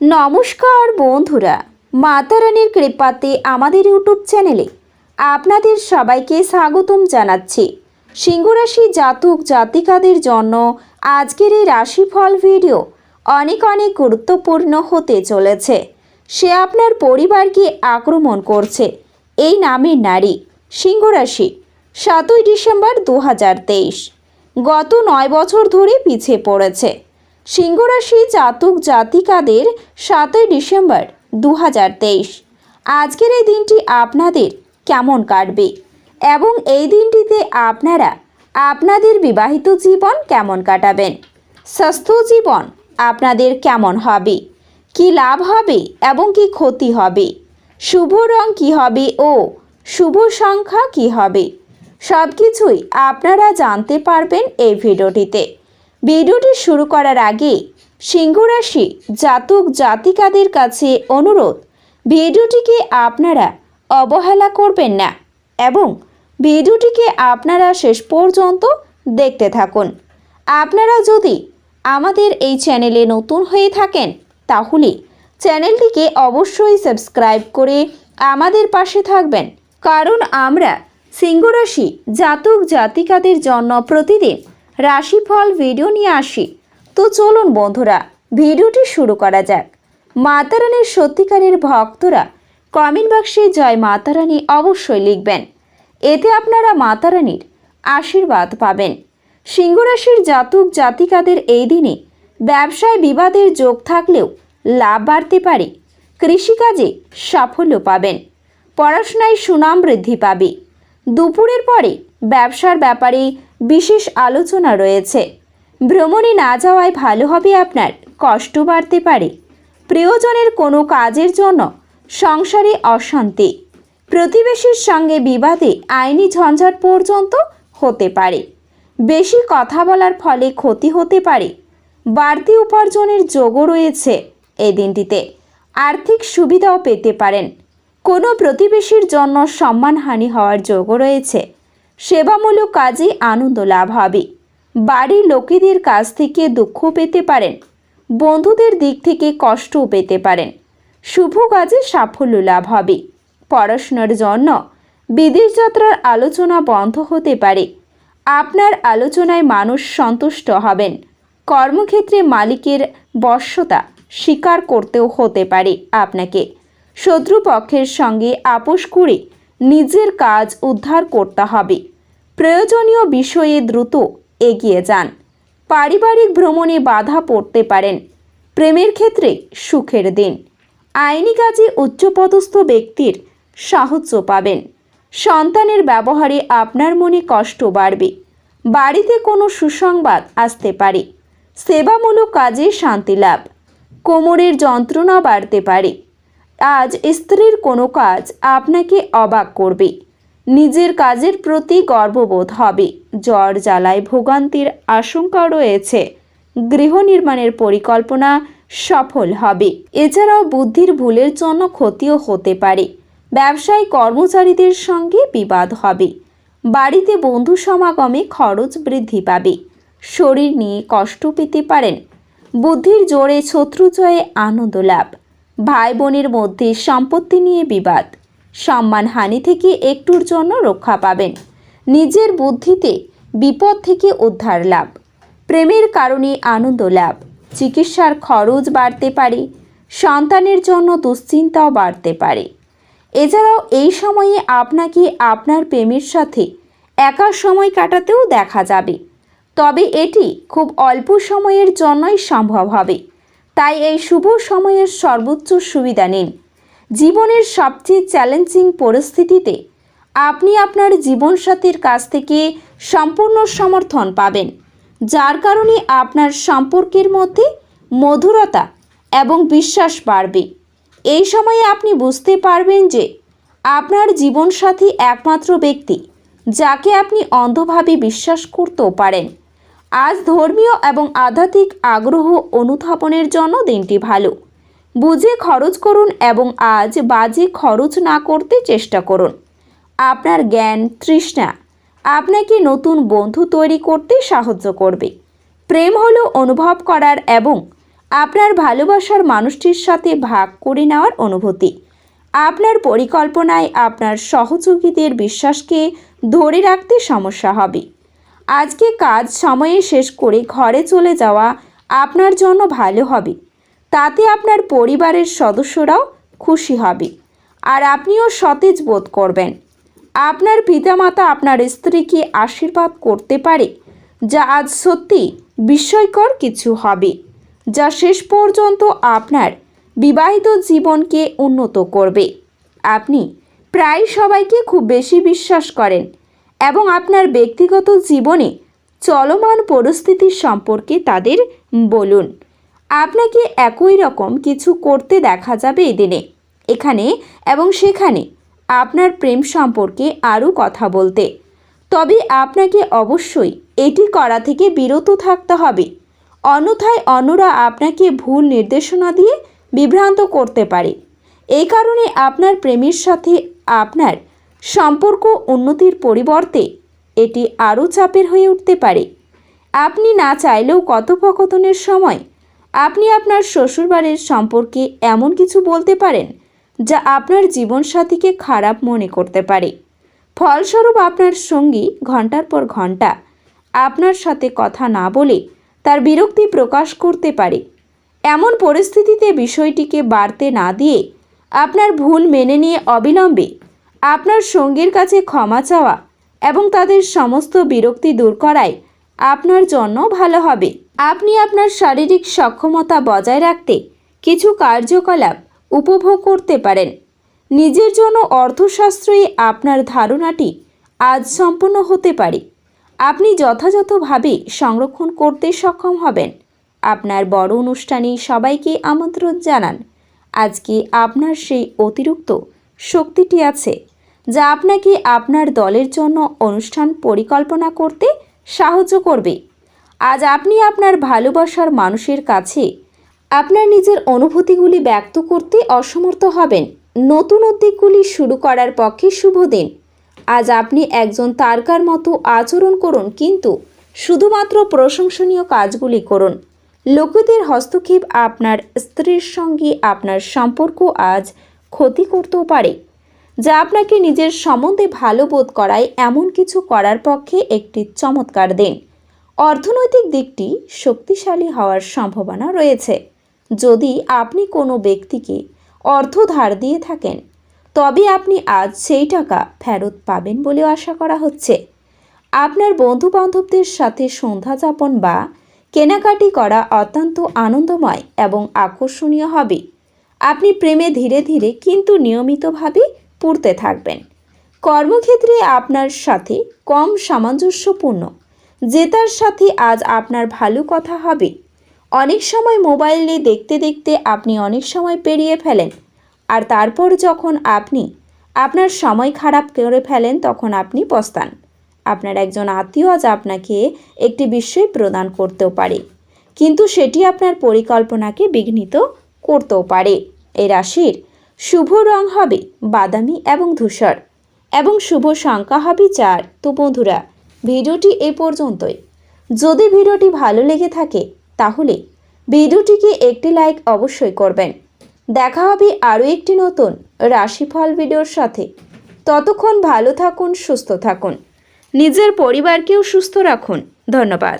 নমস্কার বন্ধুরা, মাতারানীর কৃপাতে আমাদের ইউটিউব চ্যানেলে আপনাদের সবাইকে স্বাগতম জানাচ্ছি। সিংহরাশি জাতক জাতিকাদের জন্য আজকের এই রাশিফল ভিডিও অনেক অনেক গুরুত্বপূর্ণ হতে চলেছে। সে আপনার পরিবারকে আক্রমণ করছে। এই নামের নারী, সিংহরাশি, সাতই ডিসেম্বর দু হাজার তেইশ। গত নয় বছর ধরে পিছিয়ে পড়েছে। সিংহরাশি জাতক জাতিকাদের সাতই ডিসেম্বর দু হাজার তেইশ। আজকের এই দিনটি আপনাদের কেমন কাটবে এবং এই দিনটিতে আপনারা আপনাদের বিবাহিত জীবন কেমন কাটাবেন? স্বাস্থ্য জীবন আপনাদের কেমন হবে? কি লাভ হবে এবং কি ক্ষতি হবে? শুভ রং কী হবে ও শুভ সংখ্যা কি হবে? সব কিছুই আপনারা জানতে পারবেন এই ভিডিওটিতে। ভিডিওটি শুরু করার আগে সিংহরাশি জাতক জাতিকাদের কাছে অনুরোধ, ভিডিওটিকে আপনারা অবহেলা করবেন না এবং ভিডিওটিকে আপনারা শেষ পর্যন্ত দেখতে থাকুন। আপনারা যদি আমাদের এই চ্যানেলে নতুন হয়ে থাকেন, তাহলে চ্যানেলটিকে অবশ্যই সাবস্ক্রাইব করে আমাদের পাশে থাকবেন। কারণ আমরা সিংহরাশি জাতক জাতিকাদের জন্য প্রতিদিন রাশিফল ভিডিও নিয়ে আসি। তো চলুন বন্ধুরা, ভিডিওটি শুরু করা যাক। মাতারানীর সত্যিকারের ভক্তরা কমেন্ট বাক্সে জয় মাতারানী অবশ্যই লিখবেন। এতে আপনারা মাতারানীর আশীর্বাদ পাবেন। সিংহরাশির জাতক জাতিকাদের এই দিনে ব্যবসায় বিবাদের যোগ থাকলেও লাভ বাড়তে পারে। কৃষিকাজে সাফল্য পাবেন। পড়াশোনায় সুনাম বৃদ্ধি পাবে। দুপুরের পরে ব্যবসার ব্যাপারে বিশেষ আলোচনা রয়েছে। ভ্রমণে না যাওয়ায় ভালো হবে আপনার, কষ্ট বাড়তে পারে। প্রিয়জনের কোনো কাজের জন্য সংসারে অশান্তি। প্রতিবেশীর সঙ্গে বিবাদে আইনি ঝঞ্ঝাট পর্যন্ত হতে পারে। বেশি কথা বলার ফলে ক্ষতি হতে পারে। বাড়তি উপার্জনের যোগও রয়েছে এই দিনটিতে। আর্থিক সুবিধাও পেতে পারেন। কোনো প্রতিবেশীর জন্য সম্মানহানি হওয়ার যোগও রয়েছে। সেবামূলক কাজে আনন্দ লাভ হবে। বাড়ির লোকেদের কাছ থেকে দুঃখ পেতে পারেন, বন্ধুদের দিক থেকে কষ্টও পেতে পারেন। শুভ কাজে সাফল্য লাভ হবে। পড়াশোনার জন্য বিদেশ যাত্রার আলোচনা বন্ধ হতে পারে। আপনার আলোচনায় মানুষ সন্তুষ্ট হবেন। কর্মক্ষেত্রে মালিকের বশ্যতা স্বীকার করতেও হতে পারে আপনাকে। শত্রুপক্ষের সঙ্গে আপোষ করে নিজের কাজ উদ্ধার করতে হবে। প্রয়োজনীয় বিষয়ে দ্রুত এগিয়ে যান। পারিবারিক ভ্রমণে বাধা পড়তে পারেন। প্রেমের ক্ষেত্রে সুখের দিন। আইনি কাজে উচ্চপদস্থ ব্যক্তির সাহায্য পাবেন। সন্তানের ব্যবহারে আপনার মনে কষ্ট বাড়বে। বাড়িতে কোনো সুসংবাদ আসতে পারে। সেবামূলক কাজে শান্তি লাভ। কোমরের যন্ত্রণা বাড়তে পারে। আজ স্ত্রীর কোনো কাজ আপনাকে অবাক করবে। নিজের কাজের প্রতি গর্ববোধ হবে। জ্বর জ্বালায় ভোগান্তির আশঙ্কা রয়েছে। গৃহ নির্মাণের পরিকল্পনা সফল হবে। এছাড়াও বুদ্ধির ভুলের জন্য ক্ষতিও হতে পারে। ব্যবসায়ী কর্মচারীদের সঙ্গে বিবাদ হবে। বাড়িতে বন্ধু সমাগমে খরচ বৃদ্ধি পাবে। শরীর নিয়ে কষ্ট পেতে পারেন। বুদ্ধির জোরে শত্রুজয়ে আনন্দ লাভ। ভাই বোনের মধ্যে সম্পত্তি নিয়ে বিবাদ। সম্মানহানি থেকে একটুর জন্য রক্ষা পাবেন। নিজের বুদ্ধিতে বিপদ থেকে উদ্ধার লাভ। প্রেমের কারণে আনন্দ লাভ। চিকিৎসার খরচ বাড়তে পারে। সন্তানের জন্য দুশ্চিন্তাও বাড়তে পারে। এছাড়াও এই সময়ে আপনাকে আপনার প্রেমের সাথে একা সময় কাটাতেও দেখা যাবে। তবে এটি খুব অল্প সময়ের জন্যই সম্ভব হবে। তাই এই শুভ সময়ের সর্বোচ্চ সুবিধা নিন। জীবনের সবচেয়ে চ্যালেঞ্জিং পরিস্থিতিতে আপনি আপনার জীবনসাথীর কাছ থেকে সম্পূর্ণ সমর্থন পাবেন, যার কারণে আপনার সম্পর্কের মধ্যে মধুরতা এবং বিশ্বাস বাড়বে। এই সময়ে আপনি বুঝতে পারবেন যে আপনার জীবনসাথী একমাত্র ব্যক্তি, যাকে আপনি অন্ধভাবে বিশ্বাস করতেও পারেন। আজ ধর্মীয় এবং আধ্যাত্মিক আগ্রহ অনুধাবনের জন্য দিনটি ভালো। বুঝে খরচ করুন এবং আজ বাজে খরচ না করতে চেষ্টা করুন। আপনার জ্ঞান তৃষ্ণা। আপনাকে নতুন বন্ধু তৈরি করতে সাহায্য করবে। প্রেম হলো অনুভব করার এবং আপনার ভালোবাসার মানুষটির সাথে ভাগ করে নেওয়ার অনুভূতি। আপনার পরিকল্পনায় আপনার সহযোগীদের বিশ্বাসকে ধরে রাখতে সমস্যা হবে। আজকে কাজ সময়ে শেষ করে ঘরে চলে যাওয়া আপনার জন্য ভালো হবে। তাতে আপনার পরিবারের সদস্যরাও খুশি হবে আর আপনিও সতেজ বোধ করবেন। আপনার পিতামাতা আপনার স্ত্রীকে আশীর্বাদ করতে পারে, যা আজ সত্যি বিস্ময়কর কিছু হবে, যা শেষ পর্যন্ত আপনার বিবাহিত জীবনকে উন্নত করবে। আপনি প্রায় সবাইকে খুব বেশি বিশ্বাস করেন এবং আপনার ব্যক্তিগত জীবনে চলমান পরিস্থিতির সম্পর্কে তাদের বলুন। আপনাকে একই রকম কিছু করতে দেখা যাবে এদিনে। এখানে এবং সেখানে আপনার প্রেম সম্পর্কে আরও কথা বলতে। তবে আপনাকে অবশ্যই এটি করা থেকে বিরত থাকতে হবে। অন্যথায় অন্যরা আপনাকে ভুল নির্দেশনা দিয়ে বিভ্রান্ত করতে পারে। এই কারণে আপনার প্রেমের সাথে আপনার সম্পর্ক উন্নতির পরিবর্তে এটি আরও চাপের হয়ে উঠতে পারে। আপনি না চাইলেও কথোপকথনের সময় আপনি আপনার শ্বশুরবাড়ির সম্পর্কে এমন কিছু বলতে পারেন যা আপনার জীবনসাথীকে খারাপ মনে করতে পারে। ফলস্বরূপ আপনার সঙ্গী ঘণ্টার পর ঘণ্টা আপনার সাথে কথা না বলে তার বিরক্তি প্রকাশ করতে পারে। এমন পরিস্থিতিতে বিষয়টিকে বাড়তে না দিয়ে আপনার ভুল মেনে নিয়ে অবিলম্বে আপনার সঙ্গীর কাছে ক্ষমা চাওয়া এবং তাদের সমস্ত বিরক্তি দূর করাই আপনার জন্য ভালো হবে। আপনি আপনার শারীরিক সক্ষমতা বজায় রাখতে কিছু কার্যকলাপ উপভোগ করতে পারেন। নিজের জন্য অর্থশাস্ত্রই আপনার ধারণাটি আজ সম্পূর্ণ হতে পারে। আপনি যথাযথভাবে সংরক্ষণ করতে সক্ষম হবেন। আপনার বড় অনুষ্ঠানে সবাইকে আমন্ত্রণ জানান। আজকে আপনার সেই অতিরিক্ত শক্তিটি আছে, যা আপনাকে আপনার দলের জন্য অনুষ্ঠান পরিকল্পনা করতে সাহায্য করবে। আজ আপনি আপনার ভালোবাসার মানুষের কাছে আপনার নিজের অনুভূতিগুলি ব্যক্ত করতে অসমর্থ হবেন। নতুন উদ্যোগগুলি শুরু করার পক্ষে শুভ দিন। আজ আপনি একজন তারকার মতো আচরণ করুন, কিন্তু শুধুমাত্র প্রশংসনীয় কাজগুলি করুন। লোকেদের হস্তক্ষেপ আপনার স্ত্রীর সঙ্গে আপনার সম্পর্ক আজ ক্ষতি করতেও পারে, যা আপনাকে নিজের সম্বন্ধে ভালো বোধ করায় এমন কিছু করার পক্ষে একটি চমৎকার দিন। অর্থনৈতিক দিকটি শক্তিশালী হওয়ার সম্ভাবনা রয়েছে। যদি আপনি কোনো ব্যক্তিকে অর্থ ধার দিয়ে থাকেন, তবে আপনি আজ সেই টাকা ফেরত পাবেন বলেও আশা করা হচ্ছে। আপনার বন্ধু বান্ধবদের সাথে সন্ধ্যা যাপন বা কেনাকাটি করা অত্যন্ত আনন্দময় এবং আকর্ষণীয় হবে। আপনি প্রেমে ধীরে ধীরে কিন্তু নিয়মিতভাবে পড়তে থাকবেন। কর্মক্ষেত্রে আপনার সাথে কম সামঞ্জস্যপূর্ণ। জেতার সাথে আজ আপনার ভালো কথা হবে। অনেক সময় মোবাইলে দেখতে দেখতে আপনি অনেক সময় পেরিয়ে ফেলেন। আর তারপর যখন আপনি আপনার সময় খারাপ করে ফেলেন, তখন আপনি পস্তান। আপনার একজন আত্মীয় আজ আপনাকে একটি বিষয় প্রদান করতেও পারে। কিন্তু সেটি আপনার পরিকল্পনাকে বিঘ্নিত করতেও পারে। এ রাশির শুভ রং হবে বাদামি এবং ধূসর এবং শুভ সংখ্যা হবে চার। তো বন্ধুরা, ভিডিওটি এ পর্যন্তই। যদি ভিডিওটি ভালো লেগে থাকে, তাহলে ভিডিওটিকে একটি লাইক অবশ্যই করবেন। দেখা হবে আরও একটি নতুন রাশিফল ভিডিওর সাথে। ততক্ষণ ভালো থাকুন, সুস্থ থাকুন। নিজের পরিবারকেও সুস্থ রাখুন। ধন্যবাদ।